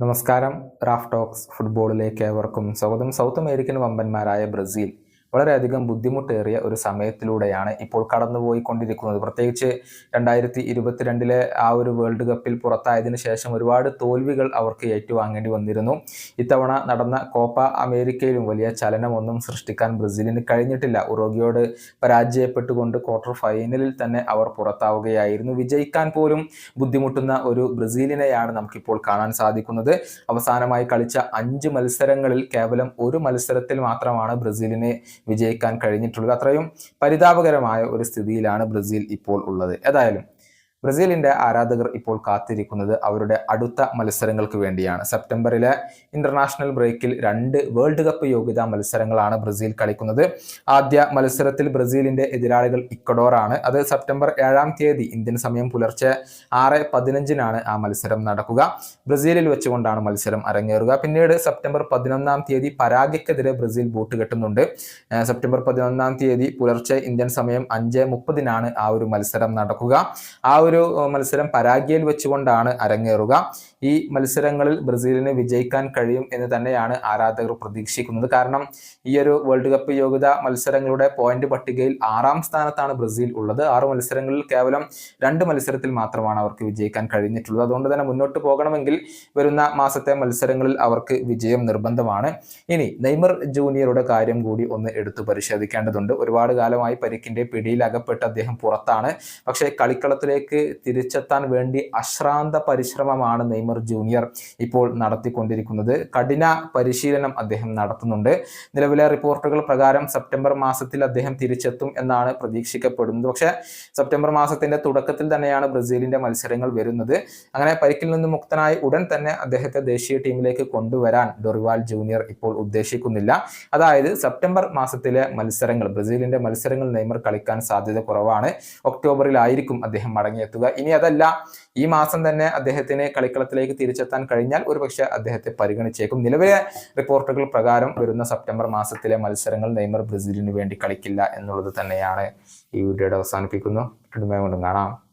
നമസ്കാരം Raf talks ഫുട്ബോളിലേക്ക് ഏവർക്കും സ്വാഗതം. സൗത്ത് അമേരിക്കൻ വമ്പന്മാരായ ബ്രസീൽ വളരെയധികം ബുദ്ധിമുട്ടേറിയ ഒരു സമയത്തിലൂടെയാണ് ഇപ്പോൾ കടന്നുപോയിക്കൊണ്ടിരിക്കുന്നത്. പ്രത്യേകിച്ച് രണ്ടായിരത്തി ഇരുപത്തിരണ്ടിലെ ആ ഒരു വേൾഡ് കപ്പിൽ പുറത്തായതിന് ശേഷം ഒരുപാട് തോൽവികൾ അവർക്ക് ഏറ്റുവാങ്ങേണ്ടി വന്നിരുന്നു. ഇത്തവണ നടന്ന കോപ്പ അമേരിക്കയിലും വലിയ ചലനമൊന്നും സൃഷ്ടിക്കാൻ ബ്രസീലിന് കഴിഞ്ഞിട്ടില്ല. ഉറോഗിയോട് പരാജയപ്പെട്ടുകൊണ്ട് ക്വാർട്ടർ ഫൈനലിൽ തന്നെ അവർ പുറത്താവുകയായിരുന്നു. വിജയിക്കാൻ പോലും ബുദ്ധിമുട്ടുന്ന ഒരു ബ്രസീലിനെയാണ് നമുക്കിപ്പോൾ കാണാൻ സാധിക്കുന്നത്. അവസാനമായി കളിച്ച അഞ്ച് മത്സരങ്ങളിൽ കേവലം ഒരു മത്സരത്തിൽ മാത്രമാണ് ബ്രസീലിന് വിജയിക്കാൻ കഴിഞ്ഞിട്ടുള്ളത്. അത്രയും പരിതാപകരമായ ഒരു സ്ഥിതിയിലാണ് ബ്രസീൽ ഇപ്പോൾ ഉള്ളത്. ഏതായാലും ബ്രസീലിന്റെ ആരാധകർ ഇപ്പോൾ കാത്തിരിക്കുന്നത് അവരുടെ അടുത്ത മത്സരങ്ങൾക്ക് വേണ്ടിയാണ്. സെപ്റ്റംബറിലെ ഇന്റർനാഷണൽ ബ്രേക്കിൽ രണ്ട് വേൾഡ് കപ്പ് യോഗ്യതാ മത്സരങ്ങളാണ് ബ്രസീൽ കളിക്കുന്നത്. ആദ്യ മത്സരത്തിൽ ബ്രസീലിന്റെ എതിരാളികൾ ഇക്കഡോറാണ് അത് സെപ്റ്റംബർ ഏഴാം തീയതി ഇന്ത്യൻ സമയം പുലർച്ചെ ആറ് പതിനഞ്ചിനാണ് ആ മത്സരം നടക്കുക. ബ്രസീലിൽ വെച്ചുകൊണ്ടാണ് മത്സരം അരങ്ങേറുക. പിന്നീട് സെപ്റ്റംബർ പതിനൊന്നാം തീയതി പരാഗയ്ക്കെതിരെ ബ്രസീൽ ബൂട്ട് കെട്ടുന്നുണ്ട്. സെപ്റ്റംബർ പതിനൊന്നാം തീയതി പുലർച്ചെ ഇന്ത്യൻ സമയം അഞ്ച് മുപ്പതിനാണ് ആ ഒരു മത്സരം നടക്കുക. ആ ഒരു മത്സരം പരാഗ്യയിൽ വെച്ചുകൊണ്ടാണ് അരങ്ങേറുക. ഈ മത്സരങ്ങളിൽ ബ്രസീലിന് വിജയിക്കാൻ കഴിയും എന്ന് തന്നെയാണ് ആരാധകർ പ്രതീക്ഷിക്കുന്നത്. കാരണം ഈ ഒരു വേൾഡ് കപ്പ് യോഗ്യത മത്സരങ്ങളുടെ പോയിന്റ് പട്ടികയിൽ ആറാം സ്ഥാനത്താണ് ബ്രസീൽ ഉള്ളത്. ആറ് മത്സരങ്ങളിൽ കേവലം രണ്ട് മത്സരത്തിൽ മാത്രമാണ് അവർക്ക് വിജയിക്കാൻ കഴിഞ്ഞിട്ടുള്ളത്. അതുകൊണ്ട് തന്നെ മുന്നോട്ട് പോകണമെങ്കിൽ വരുന്ന മാസത്തെ മത്സരങ്ങളിൽ അവർക്ക് വിജയം നിർബന്ധമാണ്. ഇനി നെയ്മർ ജൂനിയറുടെ കാര്യം കൂടി ഒന്ന് എടുത്തു പരിശോധിക്കേണ്ടതുണ്ട്. ഒരുപാട് കാലമായി പരിക്കിന്റെ പിടിയിൽ അകപ്പെട്ട് അദ്ദേഹം പുറത്താണ്. പക്ഷേ കളിക്കളത്തിലേക്ക് തിരിച്ചെത്താൻ വേണ്ടി അശ്രാന്ത പരിശ്രമമാണ് നെയ്മർ ജൂനിയർ ഇപ്പോൾ നടത്തിക്കൊണ്ടിരിക്കുന്നത്. കഠിന പരിശീലനം അദ്ദേഹം നടത്തുന്നുണ്ട്. നിലവിലെ റിപ്പോർട്ടുകൾ പ്രകാരം സെപ്റ്റംബർ മാസത്തിൽ അദ്ദേഹം തിരിച്ചെത്തും എന്നാണ് പ്രതീക്ഷിക്കപ്പെടുന്നത്. പക്ഷേ സെപ്റ്റംബർ മാസത്തിന്റെ തുടക്കത്തിൽ തന്നെയാണ് ബ്രസീലിന്റെ മത്സരങ്ങൾ വരുന്നത്. അങ്ങനെ പരിക്കിൽ നിന്ന് മുക്തനായി ഉടൻ തന്നെ അദ്ദേഹത്തെ ദേശീയ ടീമിലേക്ക് കൊണ്ടുവരാൻ ഡൊറിവാൾ ജൂനിയർ ഇപ്പോൾ ഉദ്ദേശിക്കുന്നില്ല. അതായത് സെപ്റ്റംബർ മാസത്തിലെ മത്സരങ്ങൾ ബ്രസീലിന്റെ മത്സരങ്ങൾ നെയ്മർ കളിക്കാൻ സാധ്യത കുറവാണ്. ഒക്ടോബറിലായിരിക്കും അദ്ദേഹം മടങ്ങിയെത്തുക ഇനി അതല്ല ഈ മാസം തന്നെ അദ്ദേഹത്തിന് കളിക്കളത്തിലേക്ക് തിരിച്ചെത്താൻ കഴിഞ്ഞാൽ ഒരുപക്ഷെ അദ്ദേഹത്തെ പരിഗണിച്ചേക്കും. നിലവിലെ റിപ്പോർട്ടുകൾ പ്രകാരം വരുന്ന സെപ്റ്റംബർ മാസത്തിലെ മത്സരങ്ങൾ നെയ്മർ ബ്രസീലിന് വേണ്ടി കളിക്കില്ല എന്നുള്ളത് തന്നെയാണ് ഈ വീഡിയോയുടെ അവസാനിപ്പിക്കുന്നു. കാണാം.